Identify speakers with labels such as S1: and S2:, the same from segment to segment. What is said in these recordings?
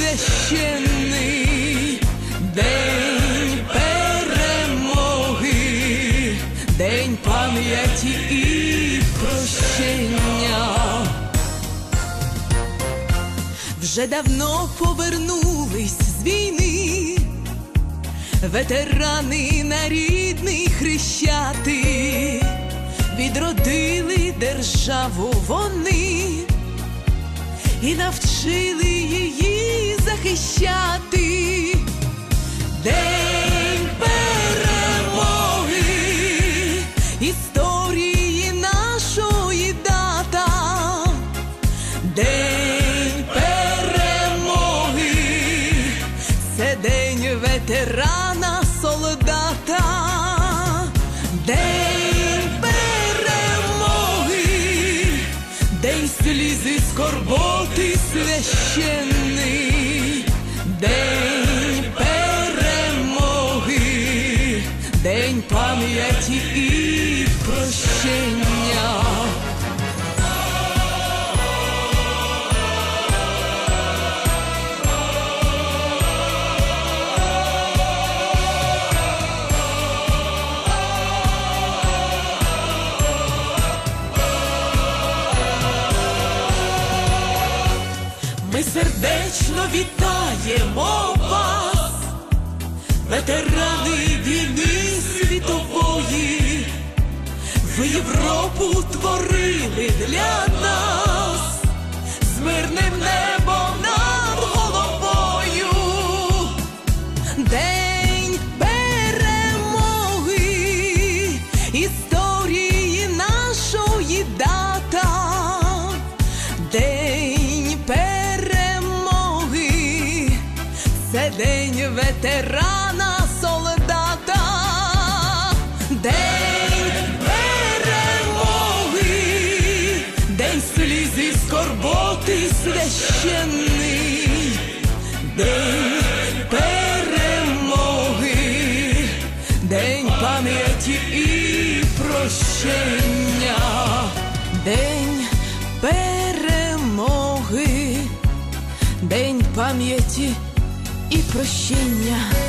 S1: священний. День перемоги, день пам'яті і прощення. Вже давно повернулись з війни, ветерани на рідний хрещати, відродили державу вони і навчили її захищати. Священний. День день пам'яті і прощення. Вітаємо вас, ветерани війни світової, ви Європу творили для нас з мирним небом священний. День перемоги, день пам'яті і прощення, день перемоги, день пам'яті і прощення.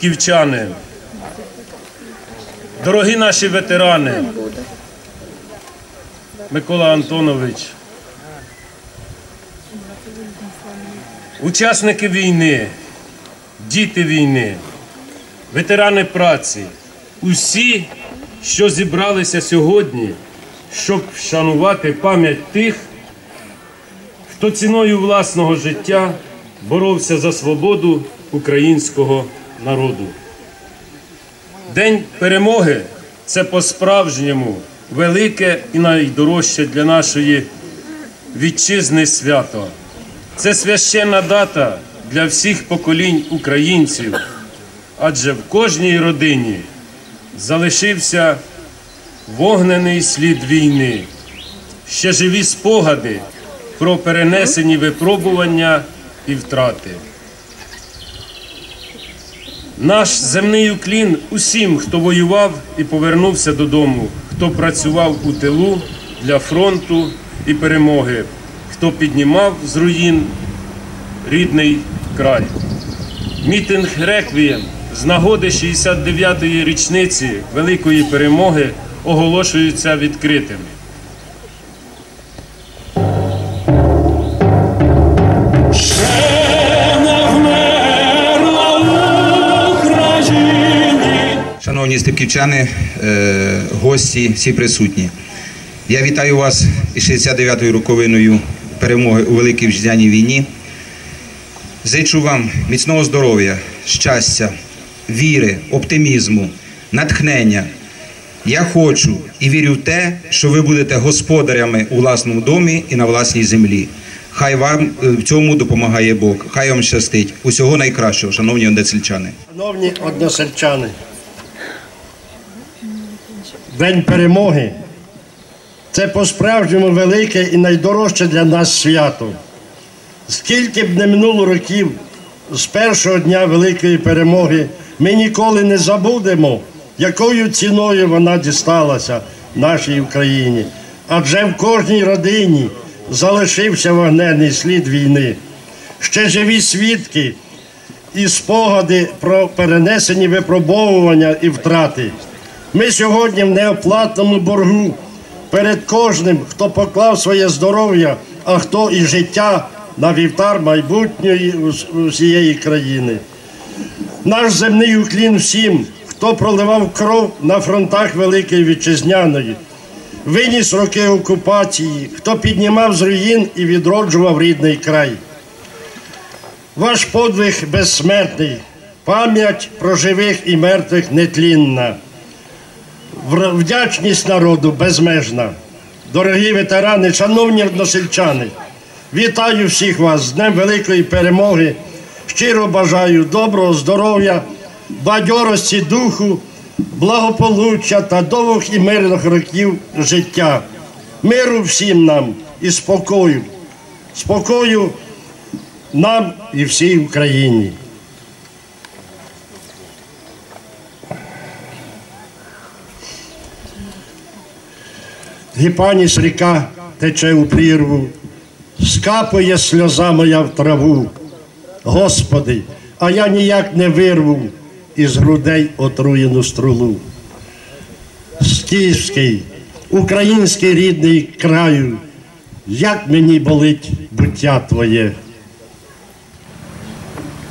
S2: Степківчани, дорогі наші ветерани, Микола Антонович, учасники війни, діти війни, ветерани праці, усі, що зібралися сьогодні, щоб вшанувати пам'ять тих, хто ціною власного життя боровся за свободу українського народу. День перемоги це по-справжньому велике і найдорожче для нашої вітчизни свято. Це священна дата для всіх поколінь українців, адже в кожній родині залишився вогнений слід війни, ще живі спогади про перенесені випробування і втрати. Наш земний уклін усім, хто воював і повернувся додому, хто працював у тилу для фронту і перемоги, хто піднімав з руїн рідний край. Мітинг Реквієм з нагоди 69-ї річниці Великої перемоги оголошується відкритим.
S3: Шановні степківчани, е, гості, всі присутні. Я вітаю вас із 69-ю роковиною перемоги у Великій Вітчизняній війні. Зичу вам міцного здоров'я, щастя, віри, оптимізму, натхнення. Я хочу і вірю в те, що ви будете господарями у власному домі і на власній землі. Хай вам е, в цьому допомагає Бог. Хай вам щастить. Усього найкращого, шановні односельчани.
S4: Шановні односельчани, День перемоги це по-справжньому велике і найдорожче для нас свято. Скільки б не минуло років з першого дня великої перемоги, ми ніколи не забудемо, якою ціною вона дісталася нашій Україні. Адже в кожній родині залишився вогненний слід війни. Ще живі свідки і спогади про перенесені випробовування і втрати. Ми сьогодні в неоплатному боргу перед кожним, хто поклав своє здоров'я, а хто і життя на вівтар майбутньої усієї країни. Наш земний уклін всім, хто проливав кров на фронтах Великої Вітчизняної, виніс роки окупації, хто піднімав з руїн і відроджував рідний край. Ваш подвиг безсмертний, пам'ять про живих і мертвих нетлінна, вдячність народу безмежна. Дорогі ветерани, шановні односельчани, вітаю всіх вас з Днем Великої перемоги. Щиро бажаю доброго здоров'я, бадьорості духу, благополуччя та довгих і мирних років життя. Миру всім нам і спокою. Спокою нам і всій Україні. Гіпаніс ріка тече у прірву, скапує сльоза моя в траву. Господи, а я ніяк не вирву із грудей отруєну струлу. Скіфський, український рідний краю, як мені болить буття Твоє.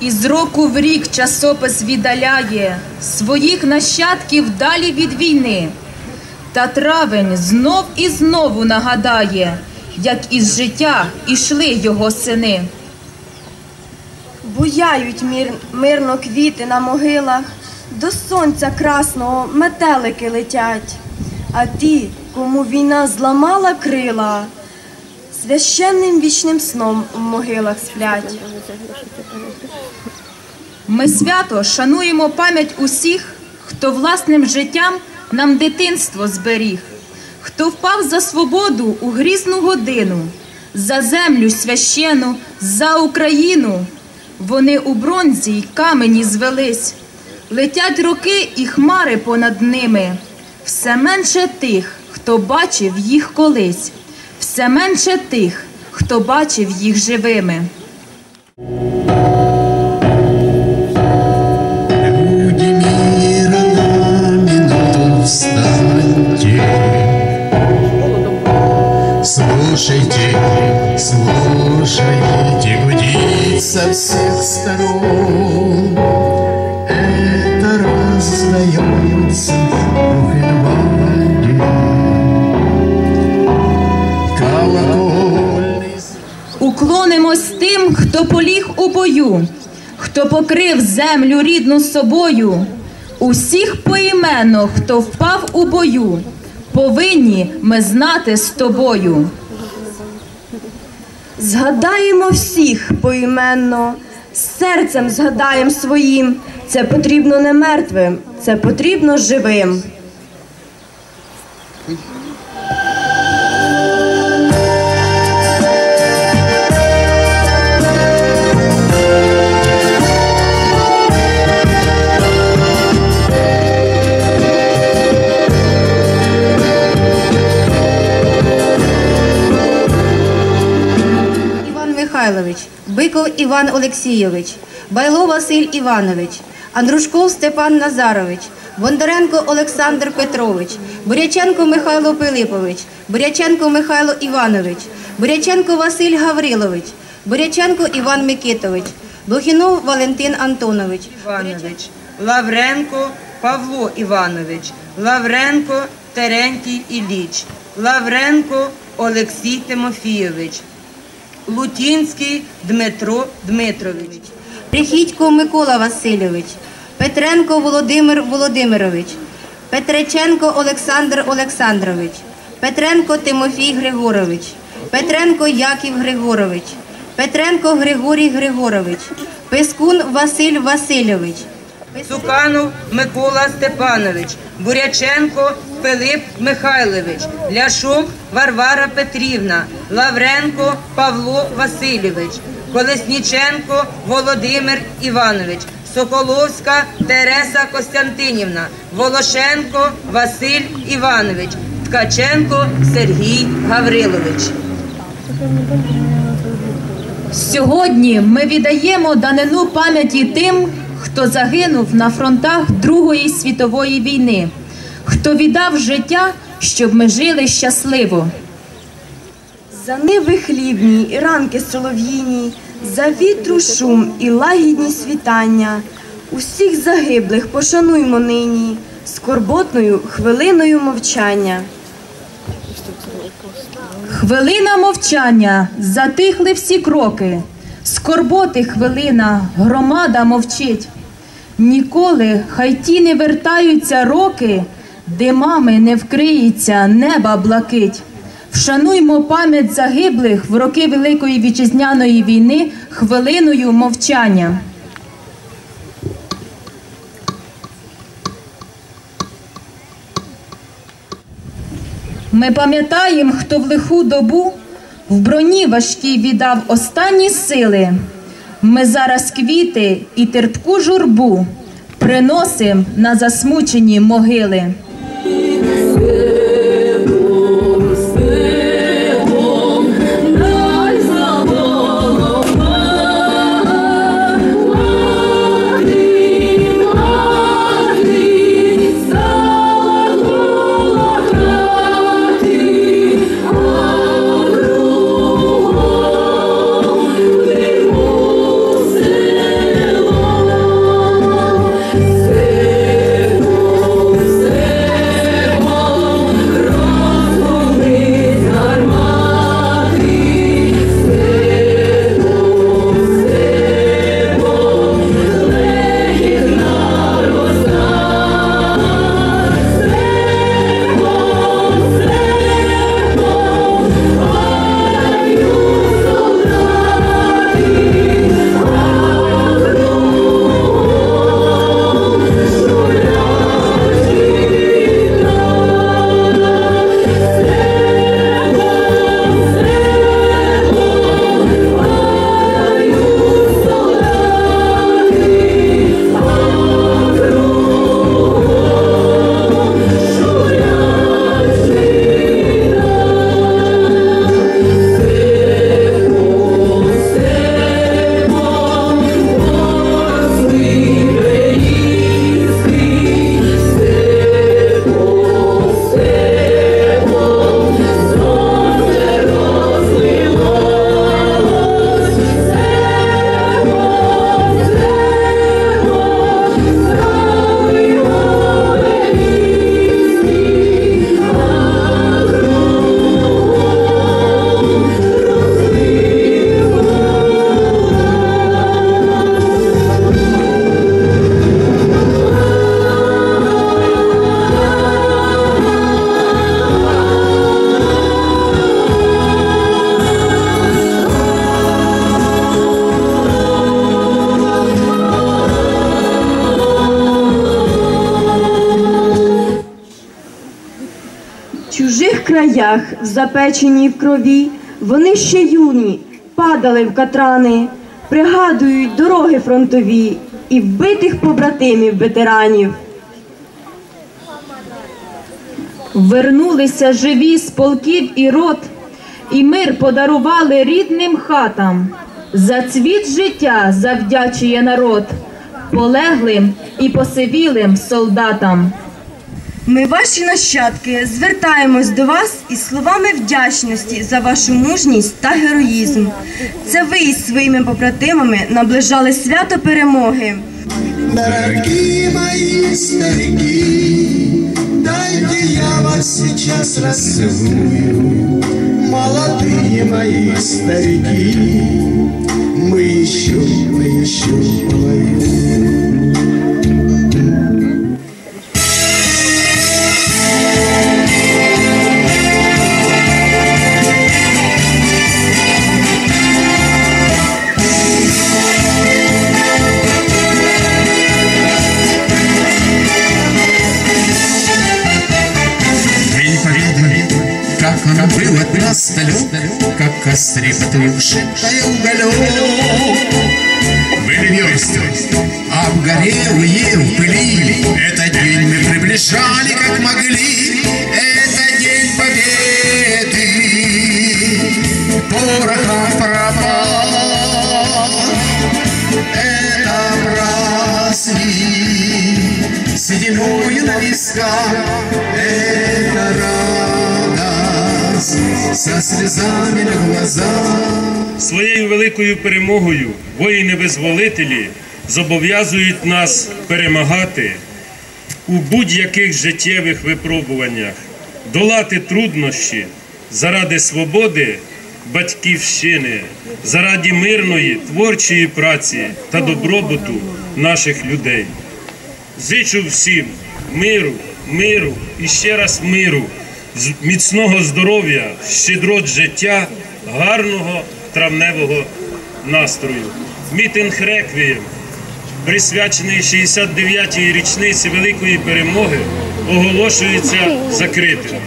S5: Із року в рік часопис віддаляє своїх нащадків далі від війни. Та травень знов і знову нагадає, як із життя ішли його сини.
S6: Буяють мір, мирно квіти на могилах, до сонця красного метелики летять, а ті, кому війна зламала крила, священним вічним сном в могилах сплять.
S5: Ми свято шануємо пам'ять усіх, хто власним життям нам дитинство зберіг, хто впав за свободу у грізну годину, за землю священу, за Україну. Вони у бронзі й камені звелись, летять роки і хмари понад ними. Все менше тих, хто бачив їх колись, все менше тих, хто бачив їх живими.
S7: Слушайте, слушайте, гудит со всех сторон. Это раздается
S5: Уклонимось тим, хто поліг у бою, хто покрив землю рідну собою. Усіх поіменно, хто впав у бою, повинні ми знати з тобою.
S6: Згадаємо всіх поіменно, серцем згадаєм своїм. Це потрібно не мертвим, це потрібно живим.
S8: Михайлович, Биков Іван Олексійович, Байло Василь Іванович, Андрушков Степан Назарович, Бондаренко Олександр Петрович, Буряченко Михайло Пилипович, Буряченко Михайло Іванович, Буряченко Василь Гаврилович, Буряченко Іван Микитович, Блохінов Валентин Антонович,
S9: Іванович, Лавренко Павло Іванович, Лавренко Терентій Ілліч, Лавренко Олексій Тимофійович, Лутінський Дмитро Дмитрович.
S8: Прихідько Микола Васильович, Петренко Володимир Володимирович, Петреченко Олександр Олександрович, Петренко Тимофій Григорович, Петренко Яків Григорович, Петренко Григорій Григорович, Пискун Василь Васильович,
S9: Цуканов Микола Степанович, Буряченко Пилип Михайлович, Ляшук Варвара Петрівна, Лавренко Павло Васильович, Колесніченко Володимир Іванович, Соколовська Тереса Костянтинівна, Волошенко Василь Іванович, Ткаченко Сергій Гаврилович.
S5: Сьогодні ми віддаємо данину пам'яті тим, хто загинув на фронтах Другої світової війни, хто віддав життя, щоб ми жили щасливо.
S6: За ниви хлібні і ранки солов'їні, за вітру шум і лагідні світання. Усіх загиблих пошануймо нині скорботною хвилиною мовчання.
S5: Хвилина мовчання, затихли всі кроки. Скорботи хвилина, громада мовчить. Ніколи хай ті не вертаються роки, димами не вкриється неба блакить. Вшануймо пам'ять загиблих в роки Великої вітчизняної війни хвилиною мовчання. Ми пам'ятаємо, хто в лиху добу в броні важкій віддав останні сили. Ми зараз квіти і терпку журбу приносим на засмучені могили.
S6: Запечені в крові, вони ще юні, падали в катрани, пригадують дороги фронтові і вбитих побратимів ветеранів.
S5: Вернулися живі з полків і рот, і мир подарували рідним хатам. За цвіт життя завдячує народ, полеглим і посивілим солдатам.
S6: Ми, ваші нащадки, звертаємось до вас із словами вдячності за вашу мужність та героїзм. Це ви із своїми побратимами наближали свято перемоги.
S7: Дорогие мои старики, дайте я вас сейчас расцелую. Молодые мои старики, мы еще, мы еще
S10: Потушившая уголек. Были версты, обгорелые в пыли, Этот день мы приближали, как могли, Это день победы, пороха пропал. Это праздник, сединою на висках, Это радость, со слезами на глазах.
S2: Своєю великою перемогою воїни-визволителі зобов'язують нас перемагати у будь-яких життєвих випробуваннях, долати труднощі заради свободи батьківщини, заради мирної творчої праці та добробуту наших людей. Зичу всім миру, миру і ще раз миру, міцного здоров'я, щедрот життя, гарного травневого настрою. Мітинг реквієм, присвячений 69-й річниці Великої перемоги, оголошується закритим.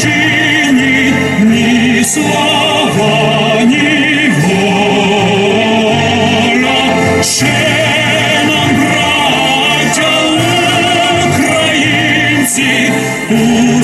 S11: Україні ні слава, ні воля,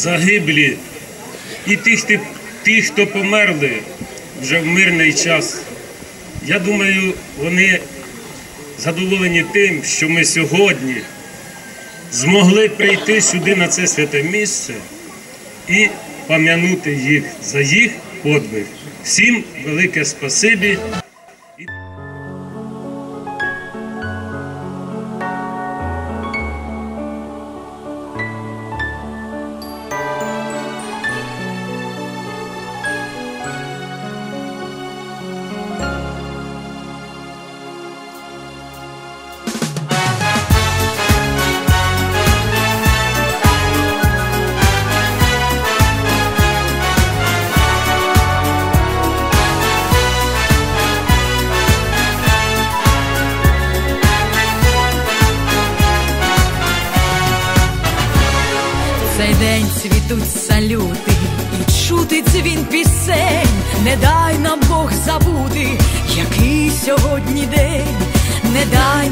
S2: Загиблі і тих, тих, хто померли вже в мирний час. Я думаю, вони задоволені тим, що ми сьогодні змогли прийти сюди на це святе місце і пам'янути їх за їх подвиг. Всім велике спасибі.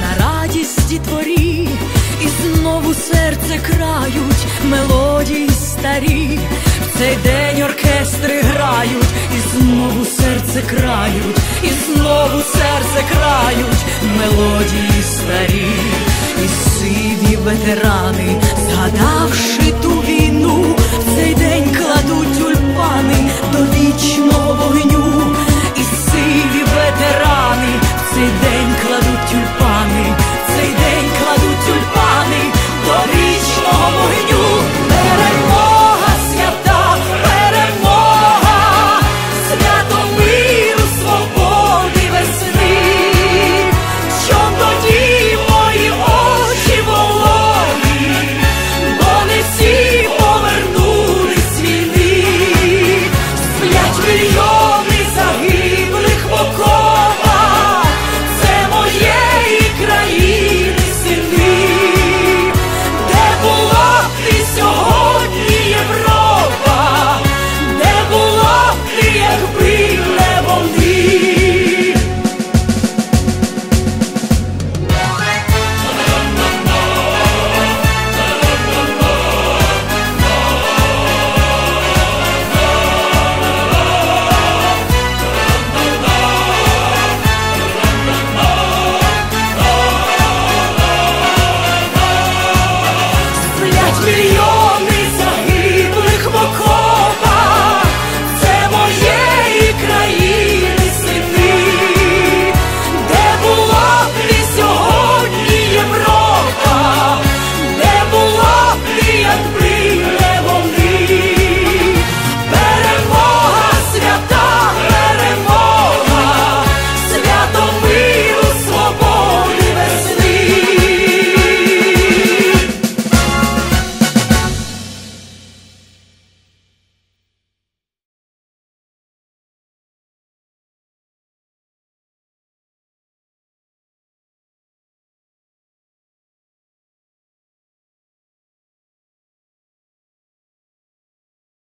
S1: на радісті творі, і знову серце крають мелодії старі. В цей день оркестри грають, і знову серце крають, і знову серце крають мелодії старі, і сиві ветерани, згадавши ту війну, в цей день кладуть тюльпани до вічного вогню.